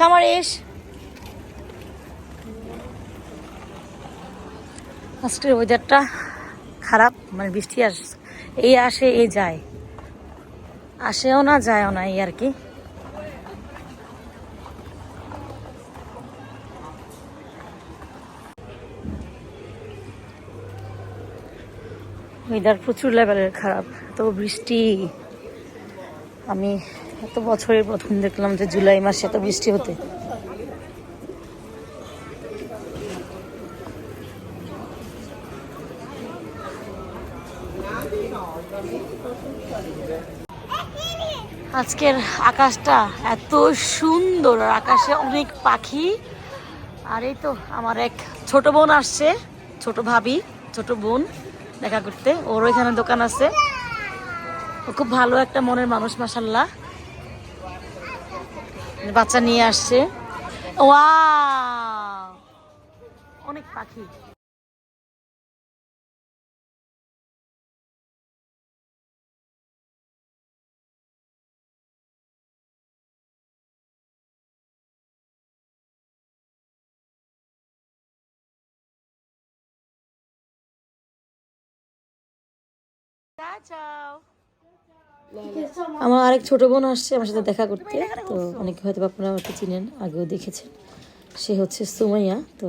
কামারিস আজকের ওয়েদারটা খারাপ মানে বৃষ্টি আস এই আসে, এই যায়। আসেও না, যায়ও না, এই আর কি। ওয়েদার প্রচুর লেভেলের খারাপ, তো বৃষ্টি। আমি এত বছরের প্রথম দেখলাম যে জুলাই মাসে এত বৃষ্টি হতে। আজকের আকাশটা এত সুন্দর আকাশে অনেক পাখি। আর এই তো আমার এক ছোট বোন আসছে, ছোট ভাবি, ছোট বোন দেখা করতে। ওর এখানে দোকান আছে। খুব ভালো একটা মনের মানুষ মাসাল্লাহ বাচ্চা নিয়ে আসছে। ওয়া অনেক পাখি। আমার আরেক ছোট বোন আসছে আমার সাথে দেখা করতে। তো অনেকে হয়তো আপনারা আমাকে চিনেন, আগেও দেখেছেন। সে হচ্ছে সুমাইয়া, তো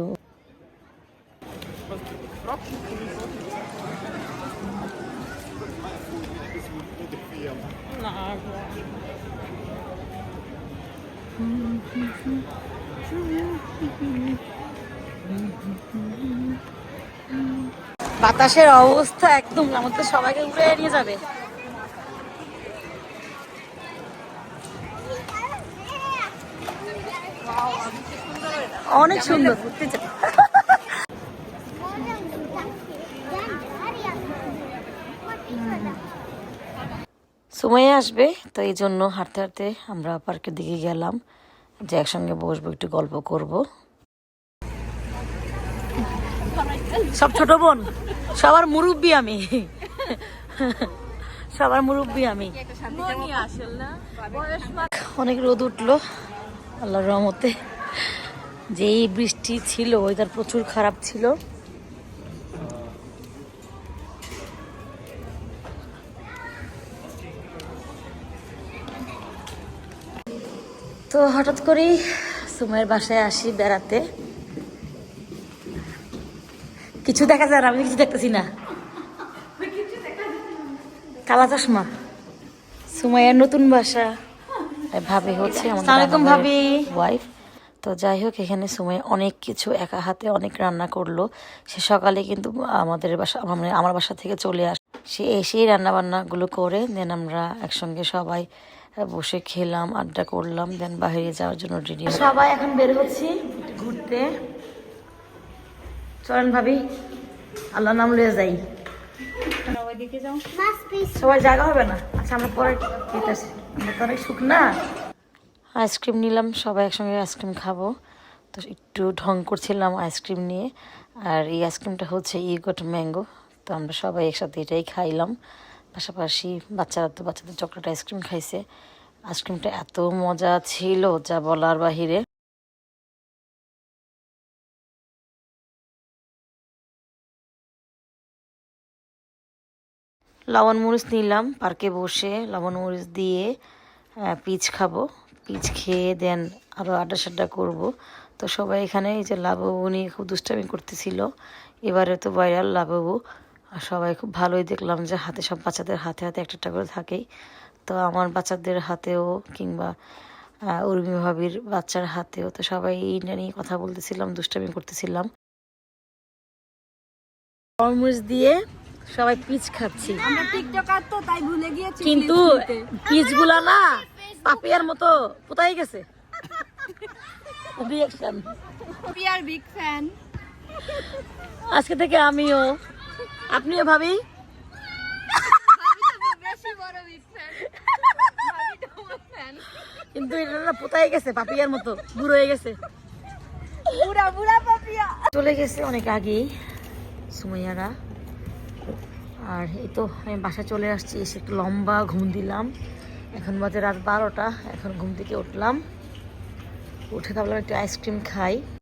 বাতাসের অবস্থা একদম আমার তো সবাইকে উড়ে নিয়ে যাবে। অনেক সুন্দর। ঘুরতে সময় আসবে তো এই জন্য হাঁটতে হাঁটতে আমরা পার্কের দিকে গেলাম। যে একসঙ্গে বসবো একটু গল্প করব। সব ছোট বোন? সবার মুরব্বী আমি। সবার মুরব্বী আমি। অনেক রোদ উঠল। আল্লাহর রহমতে। যেই বৃষ্টি ছিল, ওয়েদার প্রচুর খারাপ ছিল। তো হঠাৎ করেই সুমাইয়ের বাসায় আসি বেড়াতে। কিছু দেখা যায় আমি কিছু দেখতেছি না। কালা চশমা। সুমাইয়ার নতুন বাসা। ভাবি হচ্ছে আমাদের ভাবি। ওয়াইফ তো যাই হোক এখানে সময় অনেক কিছু একা হাতে অনেক রান্না করল। সে সকালে কিন্তু আমাদের বাসা মানে আমার বাসা থেকে চলে আস সে এসেই রান্না বান্নাগুলো করে দেন আমরা একসঙ্গে সবাই বসে খেলাম আড্ডা করলাম দেন বাইরে যাওয়ার জন্য রেডি সবাই এখন বের হচ্ছি ঘুরতে। চলেন ভাবি আল্লাহ নাম লয়ে যাই। সবাই জায়গা হবে না? আচ্ছা আইসক্রিম নিলাম, সবাই একসঙ্গে আইসক্রিম খাব। তো একটু ঢং করছিলাম আইসক্রিম নিয়ে, আর এই আইসক্রিমটা হচ্ছে ইগট ম্যাঙ্গো। তো আমরা সবাই একসাথে এটাই খাইলাম। পাশাপাশি বাচ্চারা তো, বাচ্চাদের চকলেট আইসক্রিম খাইছে। আইসক্রিমটা এত মজা ছিল যা বলার বাহিরে। লবণ মরিচ নিলাম, পার্কে বসে লবণ মরিচ দিয়ে পিচ খাব। পিচ খেয়ে দেন আরও আড্ডা সাড্ডা করব। তো সবাই এখানে, এই যে লাবাবু নিয়ে খুব দুষ্টামি করতেছিল। এবারে তো ভাইরাল লাবাবু আর সবাই খুব ভালোই দেখলাম যে হাতে সব বাচ্চাদের হাতে হাতে একটা একটা করে থাকেই। তো আমার বাচ্চাদের হাতেও কিংবা উর্মি ভাবির বাচ্চার হাতেও তো সবাই এই নিয়ে কথা বলতেছিলাম, দুষ্টামি করতেছিলাম। দিয়ে সবাই পিচ খাচ্ছি। আমরা টিকটকার তো তাই ভুলে গিয়েছি কিন্তু পিচগুলা না পাপিয়ার মতো কোথায় গেছে? রিয়াকশন উই বিগ ফ্যান আজকে থেকে আমিও। আপনিও ভাবি? কিন্তু এটা না পোতাই গেছে? পাপিয়ার মতো বুড়ো হয়ে গেছে। বুড়া বুড়া পাপিয়া। চলে গেছে অনেক আগেই সুমাইয়ারা। আর এই তো আমি বাসায় চলে আসছি, এসে একটু লম্বা ঘুম দিলাম। এখন বাজে রাত বারোটা, এখন ঘুম থেকে উঠলাম। উঠে তাহলে একটু আইসক্রিম খাই।